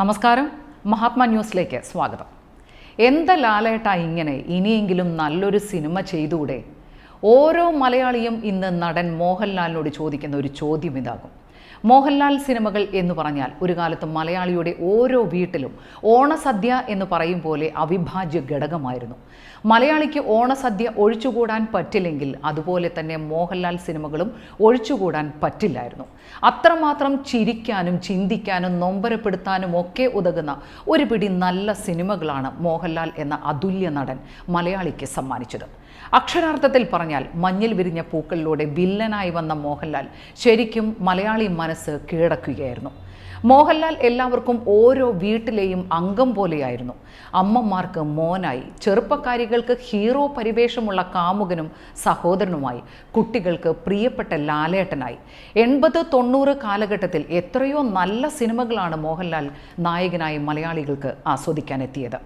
നമസ്കാരം. മഹാത്മാ ന്യൂസിലേക്ക് സ്വാഗതം. എന്താ ലാലേട്ട ഇങ്ങനെ ഇനിയെങ്കിലും നല്ലൊരു സിനിമ ചെയ്തുകൂടെ ഓരോ മലയാളിയും ഇന്ന് നടൻ മോഹൻലാലിനോട് ചോദിക്കുന്ന ഒരു ചോദ്യം ഇതാകും. മോഹൻലാൽ സിനിമകൾ എന്ന് പറഞ്ഞാൽ ഒരു കാലത്ത് മലയാളിയുടെ ഓരോ വീട്ടിലും ഓണസദ്യ എന്ന് പറയും പോലെ അവിഭാജ്യ ഘടകമായിരുന്നു. മലയാളിക്ക് ഓണസദ്യ ഒഴിച്ചുകൂടാൻ പറ്റില്ലെങ്കിൽ അതുപോലെ തന്നെ മോഹൻലാൽ സിനിമകളും ഒഴിച്ചുകൂടാൻ പറ്റില്ലായിരുന്നു. അത്രമാത്രം ചിരിക്കാനും ചിന്തിക്കാനും നൊമ്പരപ്പെടുത്താനും ഒക്കെ ഉതകുന്ന ഒരു പിടി നല്ല സിനിമകളാണ് മോഹൻലാൽ എന്ന അതുല്യ നടൻ മലയാളിക്ക് സമ്മാനിച്ചത്. അക്ഷരാർത്ഥത്തിൽ പറഞ്ഞാൽ മഞ്ഞിൽ വിരിഞ്ഞ പൂക്കളിലൂടെ വില്ലനായി വന്ന മോഹൻലാൽ ശരിക്കും മലയാളി മനസ്സ് കീഴടക്കുകയായിരുന്നു. മോഹൻലാൽ എല്ലാവർക്കും ഓരോ വീട്ടിലെയും അംഗം പോലെയായിരുന്നു. അമ്മമാർക്ക് മോനായി ചെറുപ്പക്കാരികൾക്ക് ഹീറോ പരിവേഷമുള്ള കാമുകനും സഹോദരനുമായി കുട്ടികൾക്ക് പ്രിയപ്പെട്ട ലാലേട്ടനായി. എൺപത് തൊണ്ണൂറ് കാലഘട്ടത്തിൽ എത്രയോ നല്ല സിനിമകളാണ് മോഹൻലാൽ നായകനായി മലയാളികൾക്ക് ആസ്വദിക്കാൻ എത്തിയത്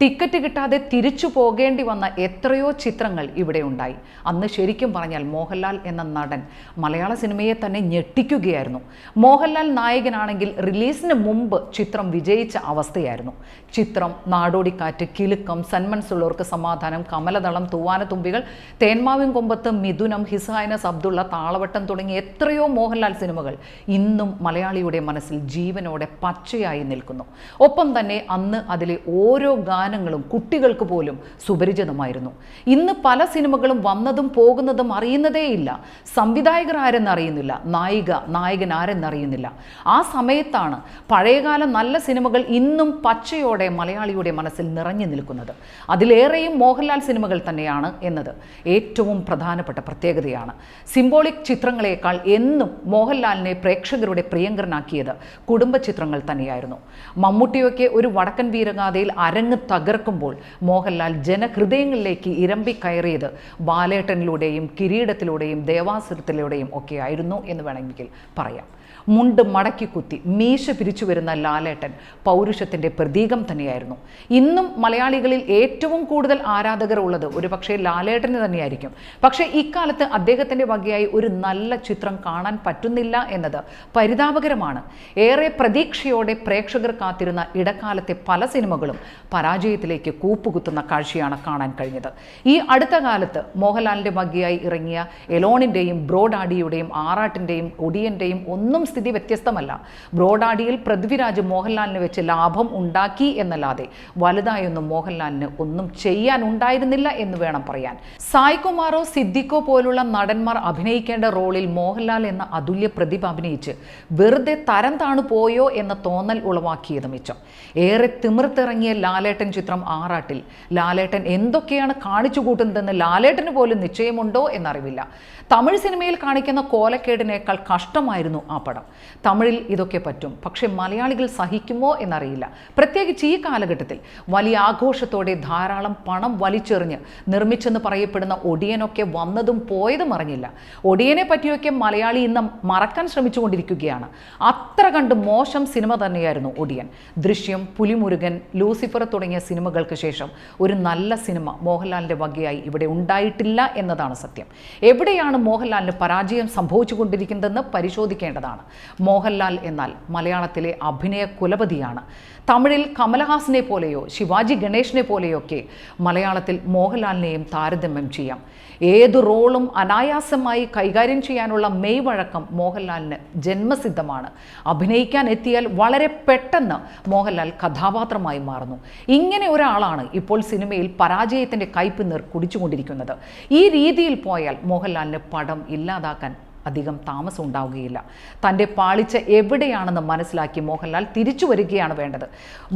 ടിക്കറ്റ് കിട്ടാതെ തിരിച്ചു പോകേണ്ടി വന്ന എത്രയോ ചിത്രങ്ങൾ ഇവിടെ ഉണ്ടായി. അന്ന് ശരിക്കും പറഞ്ഞാൽ മോഹൻലാൽ എന്ന നടൻ മലയാള സിനിമയെ തന്നെ ഞെട്ടിക്കുകയായിരുന്നു. മോഹൻലാൽ നായകനാണെങ്കിൽ റിലീസിന് മുമ്പ് ചിത്രം വിജയിച്ച അവസ്ഥയായിരുന്നു. ചിത്രം നാടോടിക്കാറ്റ് കിലുക്കം സന്മൻസുള്ളവർക്ക് സമാധാനം കമലദളം തൂവാനത്തുമ്പികൾ തേന്മാവിൻ കൊമ്പത്ത് മിഥുനം ഹിസായനസ് അബ്ദുള്ള താളവട്ടം തുടങ്ങിയ എത്രയോ മോഹൻലാൽ സിനിമകൾ ഇന്നും മലയാളിയുടെ മനസ്സിൽ ജീവനോടെ പച്ചയായി നിൽക്കുന്നു. ഒപ്പം തന്നെ അന്ന് അതിലെ ഓരോ ഗാനങ്ങളും കുട്ടികൾക്ക് പോലും സുപരിചിതമായിരുന്നു. ഇന്ന് പല സിനിമകളും വന്നതും പോകുന്നതും അറിയുന്നതേയില്ല സംവിധായകർ ആരെന്നറിയുന്നില്ല നായിക നായകൻ ആരെന്നറിയുന്നില്ല ആ സമയത്താണ് പഴയകാല നല്ല സിനിമകൾ ഇന്നും പച്ചയോടെ മലയാളിയുടെ മനസ്സിൽ നിറഞ്ഞു നിൽക്കുന്നത്. അതിലേറെയും മോഹൻലാൽ സിനിമകൾ തന്നെയാണ് എന്നത് ഏറ്റവും പ്രധാനപ്പെട്ട പ്രത്യേകതയാണ്. സിംബോളിക് ചിത്രങ്ങളെക്കാൾ എന്നും മോഹൻലാലിനെ പ്രേക്ഷകരുടെ പ്രിയങ്കരനാക്കിയത് കുടുംബ ചിത്രങ്ങൾ തന്നെയായിരുന്നു. മമ്മൂട്ടിയൊക്കെ ഒരു വടക്കൻ വീരഗാഥയിൽ അരങ്ങ് തകർക്കുമ്പോൾ മോഹൻലാൽ ജനഹൃദയങ്ങളിലേക്ക് ഇരമ്പി കയറിയത് ബാലേട്ടനിലൂടെയും കിരീടത്തിലൂടെയും ദേവാസുരത്തിലൂടെയും ഒക്കെ ആയിരുന്നു എന്ന് വേണമെങ്കിൽ പറയാം. മുണ്ട് മടക്കി കുത്തി മീശ പിരിച്ചു വരുന്ന ലാലേട്ടൻ പൗരുഷത്തിന്റെ പ്രതീകം തന്നെയായിരുന്നു. ഇന്നും മലയാളികളിൽ ഏറ്റവും കൂടുതൽ ആരാധകർ ഉള്ളത് ഒരു പക്ഷേ ലാലേട്ടന് തന്നെയായിരിക്കും. പക്ഷേ ഇക്കാലത്ത് അദ്ദേഹത്തിന്റെ വകയായി ഒരു നല്ല ചിത്രം കാണാൻ പറ്റുന്നില്ല എന്നത് പരിതാപകരമാണ്. ഏറെ പ്രതീക്ഷയോടെ പ്രേക്ഷകർ കാത്തിരുന്ന ഇടക്കാലത്തെ പല സിനിമകളും പരാജയത്തിലേക്ക് കൂപ്പുകുത്തുന്ന കാഴ്ചയാണ് കാണാൻ കഴിഞ്ഞത്. ഈ അടുത്ത കാലത്ത് മോഹൻലാലിന്റെ വകയായി ഇറങ്ങിയ എലോണിന്റെയും ബ്രോഡാഡിയുടെയും ആറാട്ടിന്റെയും ഒടിയന്റെയും ഒന്നും സ്ഥിതി വ്യത്യസ്തമല്ല. ബ്രോഡാഡിയിൽ പൃഥ്വിരാജ് മോഹൻലാലിന് വെച്ച് ലാഭം ഉണ്ടാക്കി എന്നല്ലാതെ വലുതായൊന്നും മോഹൻലാലിന് ഒന്നും ചെയ്യാൻ ഉണ്ടായിരുന്നില്ല എന്ന് വേണം പറയാൻ. സായ്കുമാറോ സിദ്ദിഖോ പോലുള്ള നടന്മാർ അഭിനയിക്കേണ്ട റോളിൽ മോഹൻലാൽ എന്ന അതുല്യ പ്രതിഭ അഭിനയിച്ച് വെറുതെ തരം താണു പോയോ എന്ന തോന്നൽ ഉളവാക്കിയത് മിച്ചം. ഏറെ തിമിർത്തിറങ്ങിയ ലാലേട്ടൻ ചിത്രം ആറാട്ടിൽ. ലാലേട്ടൻ എന്തൊക്കെയാണ് കാണിച്ചു കൂട്ടുന്നതെന്ന് ലാലേട്ടന് പോലും നിശ്ചയമുണ്ടോ എന്നറിവില്ല. തമിഴ് സിനിമയിൽ കാണിക്കുന്ന കോലക്കേടിനേക്കാൾ കഷ്ടമായിരുന്നു ആ പടം. തമിഴിൽ ഇതൊക്കെ പറ്റും. പക്ഷേ മലയാളികൾ സഹിക്കുമോ എന്നറിയില്ല. പ്രത്യേകിച്ച് ഈ കാലഘട്ടത്തിൽ വലിയ ആഘോഷത്തോടെ ധാരാളം പണം വലിച്ചെറിഞ്ഞ് നിർമ്മിച്ചെന്ന് പറയപ്പെടുന്ന ഒടിയനൊക്കെ വന്നതും പോയതും അറിഞ്ഞില്ല. ഒടിയനെ പറ്റിയൊക്കെ മലയാളി ഇന്ന് മറക്കാൻ ശ്രമിച്ചുകൊണ്ടിരിക്കുകയാണ്. അത്ര കണ്ട് മോശം സിനിമ തന്നെയായിരുന്നു ഒടിയൻ. ദൃശ്യം പുലിമുരുകൻ ലൂസിഫർ തുടങ്ങിയ സിനിമകൾക്ക് ശേഷം ഒരു നല്ല സിനിമ മോഹൻലാലിന്റെ വകയായി ഇവിടെ ഉണ്ടായിട്ടില്ല എന്നതാണ് സത്യം. എവിടെയാണ് മോഹൻലാലിന് പരാജയം സംഭവിച്ചുകൊണ്ടിരിക്കുന്നതെന്ന് പരിശോധിക്കേണ്ടതാണ്. മോഹൻലാൽ എന്നാൽ മലയാളത്തിലെ അഭിനയ കുലപതിയാണ്. തമിഴിൽ കമലഹാസനെ പോലെയോ ശിവാജി ഗണേഷിനെ പോലെയൊക്കെ മലയാളത്തിൽ മോഹൻലാലിനെയും താരതമ്യം ചെയ്യാം. ഏത് റോളും അനായാസമായി കൈകാര്യം ചെയ്യാനുള്ള മെയ് വഴക്കം മോഹൻലാലിന് ജന്മസിദ്ധമാണ്. അഭിനയിക്കാൻ എത്തിയാൽ വളരെ പെട്ടെന്ന് മോഹൻലാൽ കഥാപാത്രമായി മാറുന്നു. ഇങ്ങനെ ഒരാളാണ് ഇപ്പോൾ സിനിമയിൽ പരാജയത്തിന്റെ കയ്പ് കുടിച്ചുകൊണ്ടിരിക്കുന്നത്. ഈ രീതിയിൽ പോയാൽ മോഹൻലാലിന് പടം ഇല്ലാതാക്കാൻ അധികം താമസം ഉണ്ടാവുകയില്ല. തന്റെ പാളിച്ച എവിടെയാണെന്ന് മനസ്സിലാക്കി മോഹൻലാൽ തിരിച്ചു വരികയാണ് വേണ്ടത്.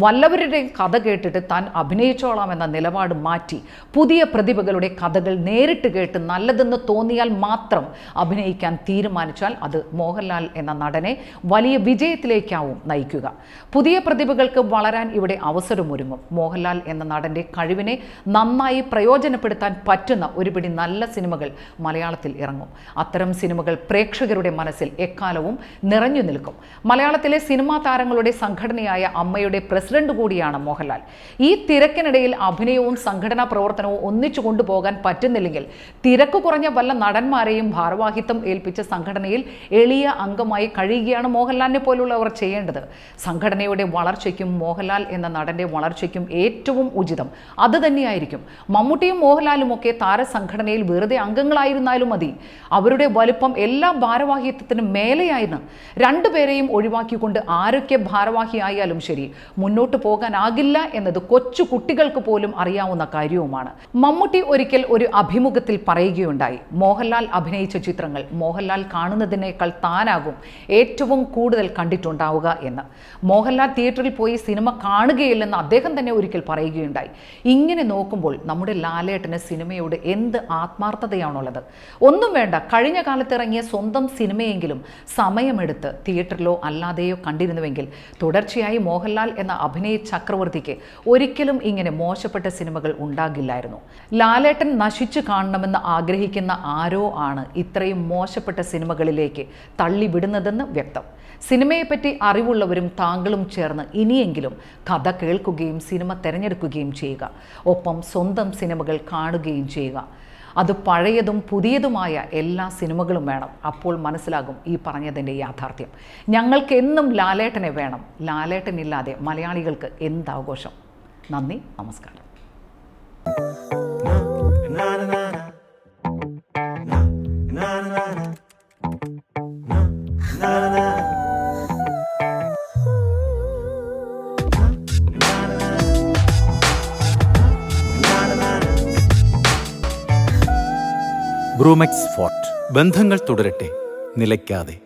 വല്ലവരുടെ കഥ കേട്ടിട്ട് താൻ അഭിനയിച്ചോളാം എന്ന നിലപാട് മാറ്റി പുതിയ പ്രതിഭകളുടെ കഥകൾ നേരിട്ട് കേട്ട് നല്ലതെന്ന് തോന്നിയാൽ മാത്രം അഭിനയിക്കാൻ തീരുമാനിച്ചാൽ അത് മോഹൻലാൽ എന്ന നടനെ വലിയ വിജയത്തിലേക്കാവും നയിക്കുക. പുതിയ പ്രതിഭകൾക്ക് വളരാൻ ഇവിടെ അവസരമൊരുങ്ങും. മോഹൻലാൽ എന്ന നടന്റെ കഴിവിനെ നന്നായി പ്രയോജനപ്പെടുത്താൻ പറ്റുന്ന ഒരുപിടി നല്ല സിനിമകൾ മലയാളത്തിൽ ഇറങ്ങും. അത്തരം സിനിമകൾ പ്രേക്ഷകരുടെ മനസ്സിൽ എക്കാലവും നിറഞ്ഞു നിൽക്കും. മലയാളത്തിലെ സിനിമാ താരങ്ങളുടെ സംഘടനയായ അമ്മയുടെ പ്രസിഡന്റ് കൂടിയാണ് മോഹൻലാൽ. ഈ തിരക്കിനിടയിൽ അഭിനയവും സംഘടനാ പ്രവർത്തനവും ഒന്നിച്ചു കൊണ്ടുപോകാൻ പറ്റുന്നില്ലെങ്കിൽ തിരക്ക് കുറഞ്ഞ വല്ല നടന്മാരെയും ഭാരവാഹിത്വം ഏൽപ്പിച്ച സംഘടനയിൽ എളിയ അംഗമായി കഴിയുകയാണ് മോഹൻലാലിനെ പോലുള്ളവർ ചെയ്യേണ്ടത്. സംഘടനയുടെ വളർച്ചയ്ക്കും മോഹൻലാൽ എന്ന നടന്റെ വളർച്ചയ്ക്കും ഏറ്റവും ഉചിതം. അത് തന്നെയായിരിക്കും. മമ്മൂട്ടിയും മോഹൻലാലും ഒക്കെ താരസംഘടനയിൽ വെറുതെ അംഗങ്ങളായിരുന്നാലും മതി. അവരുടെ വലുപ്പം എല്ലാ ഭാരവാഹിത്വത്തിനും മേലെയായിരുന്നു രണ്ടുപേരെയും ഒഴിവാക്കിക്കൊണ്ട് ആരൊക്കെ ഭാരവാഹിയായാലും ശരി മുന്നോട്ട് പോകാനാകില്ല എന്നത് കൊച്ചു കുട്ടികൾക്ക് പോലും അറിയാവുന്ന കാര്യവുമാണ്. മമ്മൂട്ടി ഒരിക്കൽ ഒരു അഭിമുഖത്തിൽ പറയുകയുണ്ടായി മോഹൻലാൽ അഭിനയിച്ച ചിത്രങ്ങൾ മോഹൻലാൽ കാണുന്നതിനേക്കാൾ താനാകും ഏറ്റവും കൂടുതൽ കണ്ടിട്ടുണ്ടാവുക എന്ന്. മോഹൻലാൽ തിയേറ്ററിൽ പോയി സിനിമ കാണുകയില്ലെന്ന് അദ്ദേഹം തന്നെ ഒരിക്കൽ പറയുകയുണ്ടായി. ഇങ്ങനെ നോക്കുമ്പോൾ നമ്മുടെ ലാലേട്ടന് സിനിമയോട് എന്ത് ആത്മാർത്ഥതയാണുള്ളത്? ഒന്നും വേണ്ട കഴിഞ്ഞ കാലത്ത് സ്വന്തം സിനിമയെങ്കിലും സമയമെടുത്ത് തിയേറ്ററിലോ അല്ലാതെയോ കണ്ടിരുന്നുവെങ്കിൽ തുടർച്ചയായി മോഹൻലാൽ എന്ന അഭിനയ ചക്രവർത്തിക്ക് ഒരിക്കലും ഇങ്ങനെ മോശപ്പെട്ട സിനിമകൾ ഉണ്ടാകില്ലായിരുന്നു. ലാലേട്ടൻ നശിച്ചു കാണണമെന്ന് ആഗ്രഹിക്കുന്ന ആരോ ആണ് ഇത്രയും മോശപ്പെട്ട സിനിമകളിലേക്ക് തള്ളിവിടുന്നതെന്ന് വ്യക്തം. സിനിമയെപ്പറ്റി അറിവുള്ളവരും താങ്കളും ചേർന്ന് ഇനിയെങ്കിലും കഥ കേൾക്കുകയും സിനിമ തിരഞ്ഞെടുക്കുകയും ചെയ്യുക. ഒപ്പം സ്വന്തം സിനിമകൾ കാണുകയും ചെയ്യുക. അത് പഴയതും പുതിയതുമായ എല്ലാ സിനിമകളും വേണം. അപ്പോൾ മനസ്സിലാകും ഈ പറഞ്ഞതിന്റെ യാഥാർത്ഥ്യം. ഞങ്ങൾക്ക് എന്നും ലാലേട്ടനെ വേണം. ലാലേട്ടനില്ലാതെ മലയാളികൾക്ക് എന്താഘോഷം? നന്ദി നമസ്കാരം. ബ്രൂമെക്സ് ഫോർട്ട്. ബന്ധങ്ങൾ തുടരട്ടെ നിലയ്ക്കാതെ.